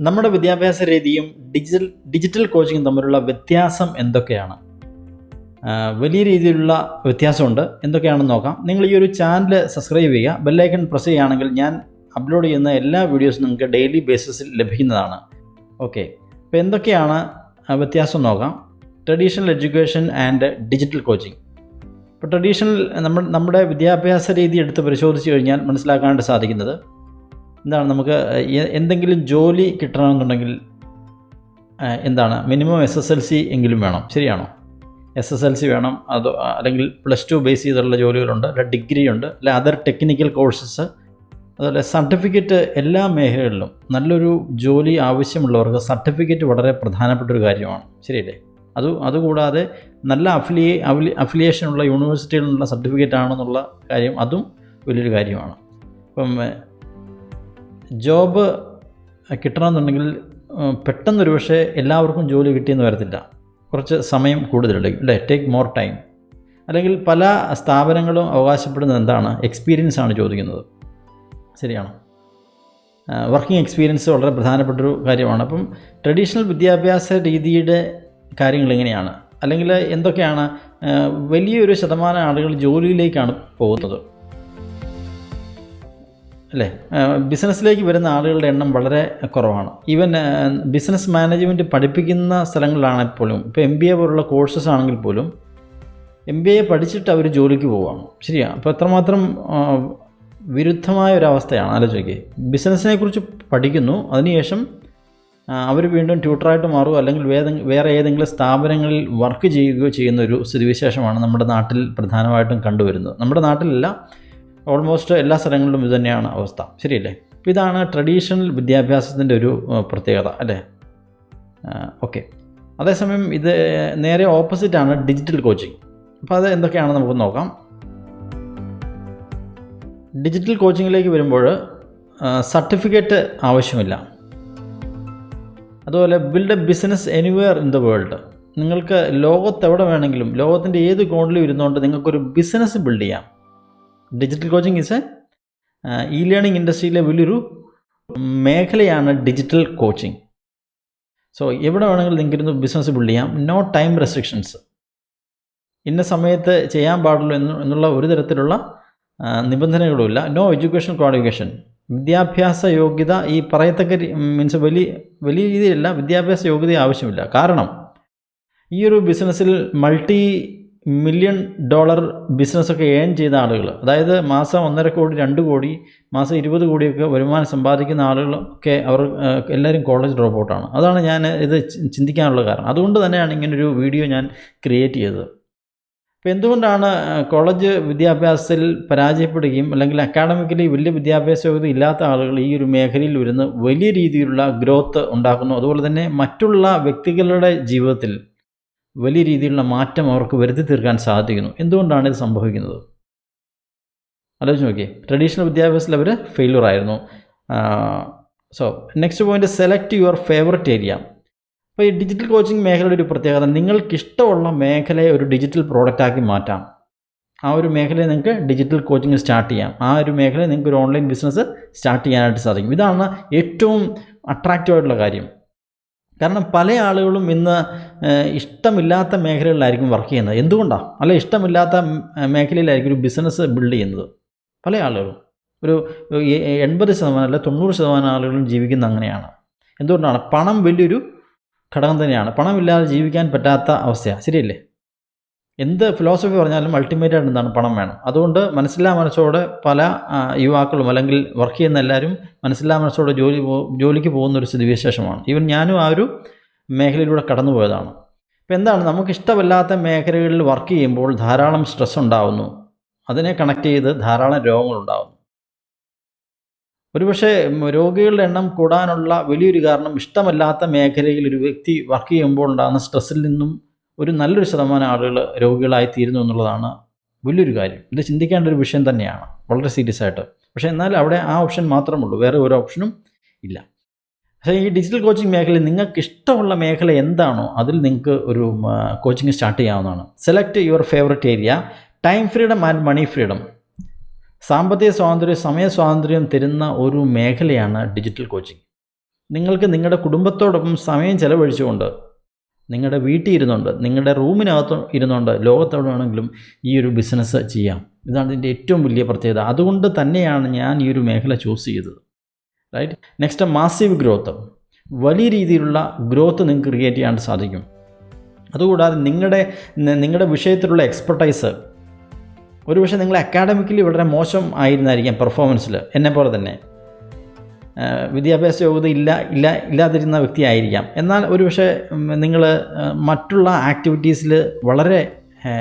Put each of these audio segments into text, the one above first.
നമ്മുടെ വിദ്യാഭ്യാസ രീതിയും ഡിജിറ്റൽ ഡിജിറ്റൽ കോച്ചിങ്ങും തമ്മിലുള്ള വ്യത്യാസം എന്തൊക്കെയാണ്? വലിയ രീതിയിലുള്ള വ്യത്യാസമുണ്ട്. എന്തൊക്കെയാണെന്ന് നോക്കാം. നിങ്ങൾ ഈ ഒരു ചാനൽ സബ്സ്ക്രൈബ് ചെയ്യുക. ബെല്ലൈക്കൺ പ്രസ് ചെയ്യുകയാണെങ്കിൽ ഞാൻ അപ്ലോഡ് ചെയ്യുന്ന എല്ലാ വീഡിയോസും നിങ്ങൾക്ക് ഡെയിലി ബേസിസിൽ ലഭിക്കുന്നതാണ്. ഓക്കെ അപ്പോൾ എന്തൊക്കെയാണ് വ്യത്യാസം നോക്കാം. Traditional education and digital coaching ഇപ്പോൾ ട്രഡീഷണൽ നമ്മൾ നമ്മുടെ വിദ്യാഭ്യാസ രീതി എടുത്ത് പരിശോധിച്ച് കഴിഞ്ഞാൽ മനസ്സിലാക്കാനായിട്ട് സാധിക്കുന്നത് എന്താണ് നമുക്ക് എന്തെങ്കിലും ജോലി കിട്ടണമെന്നുണ്ടെങ്കിൽ എന്താണ് minimum S S L C എങ്കിലും വേണം. ശരിയാണോ? എസ് എസ് എൽ സി വേണം. അത് അല്ലെങ്കിൽ പ്ലസ് ടു ബേസ് ചെയ്തുള്ള ജോലികളുണ്ട് അല്ല ഡിഗ്രി ഉണ്ട് അല്ല അതർ ടെക്നിക്കൽ കോഴ്സസ് അതുപോലെ സർട്ടിഫിക്കറ്റ് എല്ലാ മേഖലകളിലും നല്ലൊരു ജോലി ആവശ്യമുള്ളവർക്ക് സർട്ടിഫിക്കറ്റ് വളരെ പ്രധാനപ്പെട്ട ഒരു കാര്യമാണ്. ശരിയല്ലേ? അത് അതുകൂടാതെ നല്ല അഫിലിയേ അഫിലിയേഷനുള്ള യൂണിവേഴ്സിറ്റികളിലുള്ള സർട്ടിഫിക്കറ്റ് ആണെന്നുള്ള കാര്യം അതും വലിയൊരു കാര്യമാണ്. ഇപ്പം ജോബ് കിട്ടണമെന്നുണ്ടെങ്കിൽ പെട്ടെന്നൊരു പക്ഷേ എല്ലാവർക്കും ജോലി കിട്ടിയെന്ന് വരത്തില്ല. കുറച്ച് സമയം കൂടുതലെടുക്കും അല്ലേ? ടേക്ക് മോർ ടൈം അല്ലെങ്കിൽ പല സ്ഥാപനങ്ങളും അവകാശപ്പെടുന്നത് എന്താണ്? എക്സ്പീരിയൻസ് ആണ് ചോദിക്കുന്നത്. ശരിയാണോ? വർക്കിംഗ് എക്സ്പീരിയൻസ് വളരെ പ്രധാനപ്പെട്ടൊരു കാര്യമാണ്. അപ്പം ട്രഡീഷണൽ വിദ്യാഭ്യാസ രീതിയുടെ കാര്യങ്ങൾ എങ്ങനെയാണ്? അല്ലെങ്കിൽ എന്തൊക്കെയാണ് വലിയൊരു ശതമാനം ആളുകൾ ജോലിയിലേക്കാണ് പോകുന്നത്? അല്ലേ? ബിസിനസ്സിലേക്ക് വരുന്ന ആളുകളുടെ എണ്ണം വളരെ കുറവാണ്. ഈവൻ ബിസിനസ് മാനേജ്മെന്റ് പഠിപ്പിക്കുന്ന സ്ഥലങ്ങളിലാണെങ്കിൽ പോലും ഇപ്പോൾ എം ബി എ പോലുള്ള കോഴ്സസ് ആണെങ്കിൽ പോലും എം ബി എ പഠിച്ചിട്ട് അവർ ജോലിക്ക് പോവാണ് ശരിയാണ് അപ്പോൾ എത്രമാത്രം വിരുദ്ധമായ ഒരു അവസ്ഥയാണ്. ആലോചിക്കുക ബിസിനസ്സിനെ കുറിച്ച് പഠിക്കുന്നു. അതിനുശേഷം അവർ വീണ്ടും ട്യൂട്ടറായിട്ട് മാറുക അല്ലെങ്കിൽ വേറെ വേറെ ഏതെങ്കിലും സ്ഥാപനങ്ങളിൽ വർക്ക് ചെയ്യുകയോ ചെയ്യുന്ന ഒരു സ്ഥിതിവിശേഷമാണ് നമ്മുടെ നാട്ടിൽ പ്രധാനമായിട്ടും കണ്ടുവരുന്നത്. നമ്മുടെ നാട്ടിലല്ല ഓൾമോസ്റ്റ് എല്ലാ സ്ഥലങ്ങളിലും ഇത് തന്നെയാണ് അവസ്ഥ. ശരിയല്ലേ? അപ്പോൾ ഇതാണ് ട്രഡീഷണൽ വിദ്യാഭ്യാസത്തിന്റെ ഒരു പ്രത്യേകത അല്ലേ? ഓക്കെ അതേസമയം ഇത് നേരെ ഓപ്പോസിറ്റാണ് ഡിജിറ്റൽ കോച്ചിങ് അപ്പോൾ അത് എന്തൊക്കെയാണ് നമുക്ക് നോക്കാം. ഡിജിറ്റൽ കോച്ചിങ്ങിലേക്ക് വരുമ്പോൾ സർട്ടിഫിക്കറ്റ് ആവശ്യമില്ല. അതുപോലെ build a business anywhere in the world നിങ്ങൾക്ക് ലോകത്തെവിടെ വേണമെങ്കിലും ലോകത്തിന്റെ ഏത് കോണിലും ഇരുന്നുകൊണ്ട് നിങ്ങൾക്കൊരു ബിസിനസ് ബിൽഡ് ചെയ്യാം. Digital coaching is a e learning ഇൻഡസ്ട്രിയിലെ വലിയൊരു മേഖലയാണ് ഡിജിറ്റൽ കോച്ചിങ് സോ എവിടെ വേണമെങ്കിലും നിങ്ങൾക്കിരുന്ന് ബിസിനസ് ബിൽഡ് ചെയ്യാം. നോ ടൈം റെസ്ട്രിക്ഷൻസ് ഇന്ന സമയത്ത് ചെയ്യാൻ പാടുള്ളൂ എന്ന് എന്നുള്ള ഒരു തരത്തിലുള്ള നിബന്ധനകളുമില്ല. നോ എഡ്യൂക്കേഷൻ ക്വാളിഫിക്കേഷൻ വിദ്യാഭ്യാസ യോഗ്യത ഈ പറയത്തക്ക മീൻസ് വലിയ വലിയ രീതിയിലല്ല വിദ്യാഭ്യാസ യോഗ്യത ആവശ്യമില്ല. കാരണം ഈ ഒരു ബിസിനസ്സിൽ മൾട്ടി മില്യൺ ഡോളർ ബിസിനസ്സൊക്കെ ഏൺ ചെയ്ത ആളുകൾ അതായത് മാസം ഒന്നര കോടി രണ്ട് കോടി മാസം ഇരുപത് കോടിയൊക്കെ വരുമാനം സമ്പാദിക്കുന്ന ആളുകളൊക്കെ അവർ എല്ലാവരും കോളേജ് ഡ്രോപ്പ് ഔട്ടാണ് അതാണ് ഞാൻ ഇത് ചിന്തിക്കാനുള്ള കാരണം. അതുകൊണ്ട് തന്നെയാണ് ഇങ്ങനൊരു വീഡിയോ ഞാൻ ക്രിയേറ്റ് ചെയ്തത്. അപ്പോൾ എന്തുകൊണ്ടാണ് കോളേജ് വിദ്യാഭ്യാസത്തിൽ പരാജയപ്പെടുകയും അല്ലെങ്കിൽ അക്കാഡമിക്കലി വലിയ വിദ്യാഭ്യാസ യോഗ്യത ഇല്ലാത്ത ആളുകൾ ഈ ഒരു മേഖലയിൽ വരുന്ന വലിയ രീതിയിലുള്ള ഗ്രോത്ത് ഉണ്ടാക്കുന്നു. അതുപോലെ തന്നെ മറ്റുള്ള വ്യക്തികളുടെ ജീവിതത്തിൽ വലിയ രീതിയിലുള്ള മാറ്റം അവർക്ക് വരുത്തി തീർക്കാൻ സാധിക്കുന്നു. എന്തുകൊണ്ടാണ് ഇത് സംഭവിക്കുന്നത്? ആലോചിച്ച് നോക്കിയേ. ട്രഡീഷണൽ വിദ്യാഭ്യാസത്തിൽ അവർ ഫെയിലൂർ ആയിരുന്നു. So next point select your favourite area അപ്പോൾ ഈ ഡിജിറ്റൽ കോച്ചിങ് മേഖലയുടെ ഒരു പ്രത്യേകത നിങ്ങൾക്കിഷ്ടമുള്ള മേഖലയെ ഒരു ഡിജിറ്റൽ പ്രോഡക്റ്റാക്കി മാറ്റാം. ആ ഒരു മേഖലയെ നിങ്ങൾക്ക് ഡിജിറ്റൽ കോച്ചിങ് സ്റ്റാർട്ട് ചെയ്യാം. ആ ഒരു മേഖലയെ നിങ്ങൾക്ക് ഒരു ഓൺലൈൻ ബിസിനസ് സ്റ്റാർട്ട് ചെയ്യാനായിട്ട് സാധിക്കും. ഇതാണ് ഏറ്റവും അട്രാക്റ്റീവ് ആയിട്ടുള്ള കാര്യം. കാരണം പല ആളുകളും ഇന്ന് ഇഷ്ടമില്ലാത്ത മേഖലകളിലായിരിക്കും വർക്ക് ചെയ്യുന്നത്. എന്തുകൊണ്ടാണ് അല്ല ഇഷ്ടമില്ലാത്ത മേഖലയിലായിരിക്കും ഒരു ബിസിനസ് ബിൽഡ് ചെയ്യുന്നത്. പല ആളുകളും. ഒരു എൺപത് ശതമാനം അല്ല തൊണ്ണൂറ് ശതമാനം ആളുകളും ജീവിക്കുന്ന അങ്ങനെയാണ്. എന്തുകൊണ്ടാണ്? പണം വലിയൊരു ഘടകം തന്നെയാണ്. പണമില്ലാതെ ജീവിക്കാൻ പറ്റാത്ത അവസ്ഥയാണ് ശരിയല്ലേ? എന്ത് ഫിലോസഫി പറഞ്ഞാലും അൾട്ടിമേറ്റ് ആയിട്ട് എന്താണ് പണം വേണം. അതുകൊണ്ട് മനസ്സില്ലാ മനസ്സോടെ പല യുവാക്കളും അല്ലെങ്കിൽ വർക്ക് ചെയ്യുന്ന എല്ലാവരും മനസ്സില്ലാ മനസ്സോടെ ജോലി ജോലിക്ക് പോകുന്ന ഒരു സ്ഥിതിവിശേഷമാണ്. ഈവൻ ഞാനും ആ ഒരു മേഖലയിലൂടെ കടന്നു പോയതാണ്. അപ്പോൾ എന്താണ്? നമുക്കിഷ്ടമല്ലാത്ത മേഖലകളിൽ വർക്ക് ചെയ്യുമ്പോൾ ധാരാളം സ്ട്രെസ് ഉണ്ടാവുന്നു. അതിനെ കണക്ട് ചെയ്ത് ധാരാളം രോഗങ്ങളുണ്ടാകുന്നു ഒരുപക്ഷെ രോഗികളുടെ എണ്ണം കൂടാനുള്ള വലിയൊരു കാരണം ഇഷ്ടമല്ലാത്ത മേഖലയിൽ ഒരു വ്യക്തി വർക്ക് ചെയ്യുമ്പോൾ ഉണ്ടാകുന്ന സ്ട്രെസ്സിൽ നിന്നും ഒരു നല്ലൊരു ശതമാനം ആളുകൾ രോഗികളായി തീരുന്നു എന്നുള്ളതാണ് വലിയൊരു കാര്യം. ഇത് ചിന്തിക്കേണ്ട ഒരു വിഷയം തന്നെയാണ്. വളരെ സീരിയസ് ആയിട്ട്. പക്ഷേ എന്നാൽ അവിടെ ആ ഓപ്ഷൻ മാത്രമേ ഉള്ളൂ വേറെ ഒരു ഓപ്ഷനും ഇല്ല. പക്ഷേ ഈ ഡിജിറ്റൽ കോച്ചിങ് മേഖലയിൽ നിങ്ങൾക്ക് ഇഷ്ടമുള്ള മേഖല എന്താണോ അതിൽ നിങ്ങൾക്ക് ഒരു കോച്ചിങ് സ്റ്റാർട്ട് ചെയ്യാവുന്നതാണ്. Select your favourite area time freedom and money freedom സാമ്പത്തിക സ്വാതന്ത്ര്യം സമയ സ്വാതന്ത്ര്യം തരുന്ന ഒരു മേഖലയാണ് ഡിജിറ്റൽ കോച്ചിങ്. നിങ്ങൾക്ക് നിങ്ങളുടെ കുടുംബത്തോടൊപ്പം സമയം ചെലവഴിച്ചുകൊണ്ട് നിങ്ങളുടെ വീട്ടിൽ ഇരുന്നുകൊണ്ട് നിങ്ങളുടെ റൂമിനകത്ത് ഇരുന്നുകൊണ്ട് ലോകത്തോടെ ആണെങ്കിലും ഈ ഒരു ബിസിനസ് ചെയ്യാം. ഇതാണ് ഇതിന്റെ ഏറ്റവും വലിയ പ്രത്യേകത. അതുകൊണ്ട് തന്നെയാണ് ഞാൻ ഈ ഒരു മേഖല ചൂസ് ചെയ്തത്. റൈറ്റ് നെക്സ്റ്റ് മാസീവ് ഗ്രോത്ത് വലിയ രീതിയിലുള്ള ഗ്രോത്ത് നിങ്ങൾക്ക് ക്രിയേറ്റ് ചെയ്യാൻ സാധിക്കും. അതുകൂടാതെ നിങ്ങളുടെ നിങ്ങളുടെ വിഷയത്തിലുള്ള എക്സ്പെർട്ടൈസ് ഒരുപക്ഷെ നിങ്ങൾ അക്കാഡമിക്കലി വളരെ മോശം ആയിരുന്നായിരിക്കാം പെർഫോമൻസിൽ എന്നെ പോലെ തന്നെ. വിദ്യാഭ്യാസ യോഗ്യത ഇല്ല ഇല്ല ഇല്ലാതിരുന്ന വ്യക്തിയായിരിക്കാം. എന്നാൽ ഒരുപക്ഷെ നിങ്ങൾ മറ്റുള്ള ആക്ടിവിറ്റീസിൽ വളരെ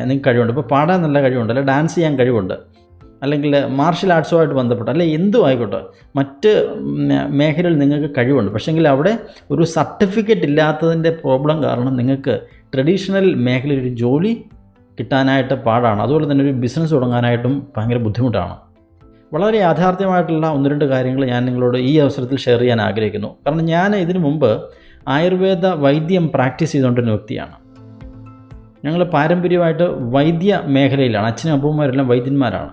നിങ്ങൾക്ക് കഴിവുണ്ട്. ഇപ്പോൾ പാടാൻ നല്ല കഴിവുണ്ട് അല്ലെങ്കിൽ ഡാൻസ് ചെയ്യാൻ കഴിവുണ്ട് അല്ലെങ്കിൽ മാർഷൽ ആർട്സുമായിട്ട് ബന്ധപ്പെട്ട് അല്ലെങ്കിൽ എന്തും ആയിക്കോട്ടെ മറ്റ് മേഖലയിൽ നിങ്ങൾക്ക് കഴിവുണ്ട്. പക്ഷേങ്കിൽ അവിടെ ഒരു സർട്ടിഫിക്കറ്റ് ഇല്ലാത്തതിന്റെ പ്രോബ്ലം കാരണം നിങ്ങൾക്ക് ട്രഡീഷണൽ മേഖലയിൽ ഒരു ജോലി കിട്ടാനായിട്ട് പാടാണ്. അതുപോലെ തന്നെ ഒരു ബിസിനസ് തുടങ്ങാനായിട്ടും ഭയങ്കര ബുദ്ധിമുട്ടാണ്. വളരെ യാഥാർത്ഥ്യമായിട്ടുള്ള ഒന്ന് രണ്ട് കാര്യങ്ങൾ ഞാൻ നിങ്ങളോട് ഈ അവസരത്തിൽ ഷെയർ ചെയ്യാൻ ആഗ്രഹിക്കുന്നു. കാരണം ഞാൻ ഇതിനു മുമ്പ് ആയുർവേദ വൈദ്യം പ്രാക്ടീസ് ചെയ്തുകൊണ്ടിരുന്ന വ്യക്തിയാണ്. ഞങ്ങൾ പാരമ്പര്യമായിട്ട് വൈദ്യ മേഖലയിലാണ് അച്ഛനും അപ്പൂമ്മമാരെല്ലാം വൈദ്യന്മാരാണ്.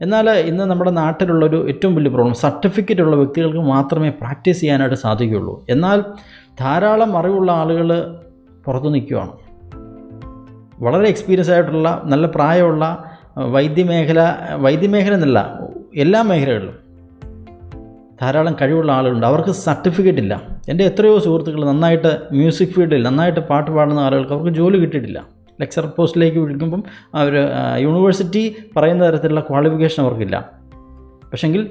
എന്നാൽ ഇന്ന് നമ്മുടെ നാട്ടിലുള്ളൊരു ഏറ്റവും വലിയ പ്രോബ്ലം സർട്ടിഫിക്കറ്റ് ഉള്ള വ്യക്തികൾക്ക് മാത്രമേ പ്രാക്ടീസ് ചെയ്യാനായിട്ട് സാധിക്കുകയുള്ളൂ. എന്നാൽ ധാരാളം അറിവുള്ള ആളുകൾ പുറത്തു നിൽക്കുകയാണ്. വളരെ എക്സ്പീരിയൻസ് ആയിട്ടുള്ള നല്ല പ്രായമുള്ള വൈദ്യമേഖല വൈദ്യമേഖല എന്നല്ല എല്ലാ മേഖലകളിലും ധാരാളം കഴിവുള്ള ആളുകളുണ്ട്. അവർക്ക് സർട്ടിഫിക്കറ്റ് ഇല്ല. എന്റെ എത്രയോ സുഹൃത്തുക്കൾ നന്നായിട്ട് മ്യൂസിക് ഫീൽഡിൽ നന്നായിട്ട് പാട്ട് പാടുന്ന ആളുകൾക്ക് അവർക്ക് ജോലി കിട്ടിയിട്ടില്ല. ലെക്ചർ പോസ്റ്റിലേക്ക് വിളിക്കുമ്പം അവർ യൂണിവേഴ്സിറ്റി പറയുന്ന തരത്തിലുള്ള ക്വാളിഫിക്കേഷൻ അവർക്കില്ല. പക്ഷെങ്കിൽ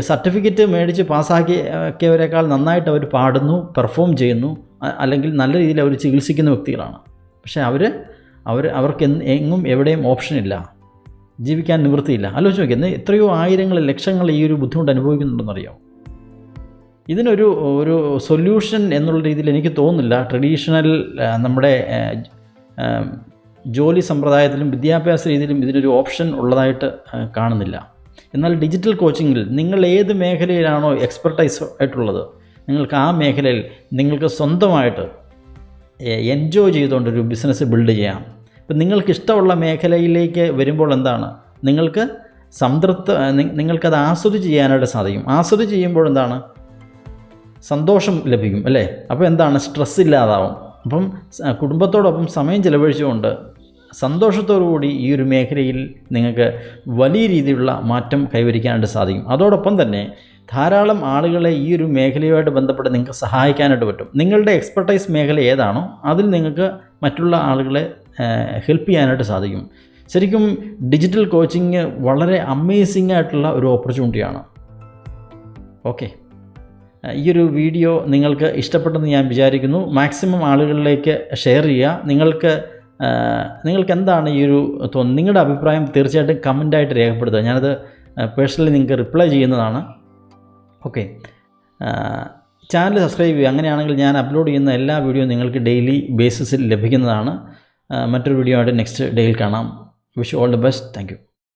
സർട്ടിഫിക്കറ്റ് മേടിച്ച് പാസ്സാക്കിയവരെക്കാൾ നന്നായിട്ട് അവർ പാടുന്നു പെർഫോം ചെയ്യുന്നു അല്ലെങ്കിൽ നല്ല രീതിയിൽ അവർ ചികിത്സിക്കുന്ന വ്യക്തികളാണ്. പക്ഷേ അവർ അവർ അവർക്ക് എങ്ങും എവിടെയും ഓപ്ഷനില്ല ജീവിക്കാൻ നിവൃത്തിയില്ല. ആലോചിച്ച് നോക്കിയാൽ എത്രയോ ആയിരങ്ങൾ ലക്ഷങ്ങൾ ഈ ഒരു ബുദ്ധിമുട്ട് അനുഭവിക്കുന്നുണ്ടെന്നറിയാം? ഇതിനൊരു ഒരു സൊല്യൂഷൻ എന്നുള്ള രീതിയിൽ എനിക്ക് തോന്നുന്നില്ല. ട്രഡീഷണൽ നമ്മുടെ ജോലി സമ്പ്രദായത്തിലും വിദ്യാഭ്യാസ രീതിയിലും ഇതിനൊരു ഓപ്ഷൻ ഉള്ളതായിട്ട് കാണുന്നില്ല. എന്നാൽ ഡിജിറ്റൽ കോച്ചിങ്ങിൽ നിങ്ങൾ ഏത് മേഖലയിലാണോ എക്സ്പെർട്ടൈസ് ആയിട്ടുള്ളത് നിങ്ങൾക്ക് ആ മേഖലയിൽ നിങ്ങൾക്ക് സ്വന്തമായിട്ട് എൻജോയ് ചെയ്തുകൊണ്ട് ഒരു ബിസിനസ് ബിൽഡ് ചെയ്യാം. ഇപ്പം നിങ്ങൾക്ക് ഇഷ്ടമുള്ള മേഖലയിലേക്ക് വരുമ്പോൾ എന്താണ്? നിങ്ങൾക്ക് സംതൃപ്ത നിങ്ങൾക്കത് ആസ്വദിച്ച് ചെയ്യാനായിട്ട് സാധിക്കും. ആസ്വദിച്ച് ചെയ്യുമ്പോൾ എന്താണ്? സന്തോഷം ലഭിക്കും അല്ലേ? അപ്പോൾ എന്താണ്? സ്ട്രെസ് ഇല്ലാതാവും. അപ്പം കുടുംബത്തോടൊപ്പം സമയം ചിലവഴിച്ചുകൊണ്ട് സന്തോഷത്തോടു കൂടി ഈ ഒരു മേഖലയിൽ നിങ്ങൾക്ക് വലിയ രീതിയിലുള്ള മാറ്റം കൈവരിക്കാനായിട്ട് സാധിക്കും. അതോടൊപ്പം തന്നെ ധാരാളം ആളുകളെ ഈ ഒരു മേഖലയുമായിട്ട് ബന്ധപ്പെട്ട് നിങ്ങൾക്ക് സഹായിക്കാനായിട്ട് പറ്റും. നിങ്ങളുടെ എക്സ്പെർട്ടൈസ് മേഖല ഏതാണോ അതിൽ നിങ്ങൾക്ക് മറ്റുള്ള ആളുകളെ ഹെൽപ്പ് ചെയ്യാനായിട്ട് സാധിക്കും. ശരിക്കും ഡിജിറ്റൽ കോച്ചിങ് വളരെ അമേസിംഗ് ആയിട്ടുള്ള ഒരു ഓപ്പർച്യൂണിറ്റിയാണ് ഓക്കെ ഈ ഒരു വീഡിയോ നിങ്ങൾക്ക് ഇഷ്ടപ്പെട്ടെന്ന് ഞാൻ വിചാരിക്കുന്നു. മാക്സിമം ആളുകളിലേക്ക് ഷെയർ ചെയ്യുക. നിങ്ങൾക്ക് നിങ്ങൾക്ക് എന്താണ് ഈ ഒരു നിങ്ങളുടെ അഭിപ്രായം തീർച്ചയായിട്ടും കമന്റായിട്ട് രേഖപ്പെടുത്തുക. ഞാനത് പേഴ്സണലി നിങ്ങൾക്ക് റിപ്ലൈ ചെയ്യുന്നതാണ്. ഓക്കെ ചാനൽ സബ്സ്ക്രൈബ് ചെയ്യുക. അങ്ങനെയാണെങ്കിൽ ഞാൻ അപ്ലോഡ് ചെയ്യുന്ന എല്ലാ വീഡിയോയും നിങ്ങൾക്ക് ഡെയിലി ബേസിസിൽ ലഭിക്കുന്നതാണ്. മറ്റൊരു വീഡിയോ ആയിട്ട് നെക്സ്റ്റ് ഡേയിൽ കാണാം. Wish all the best thank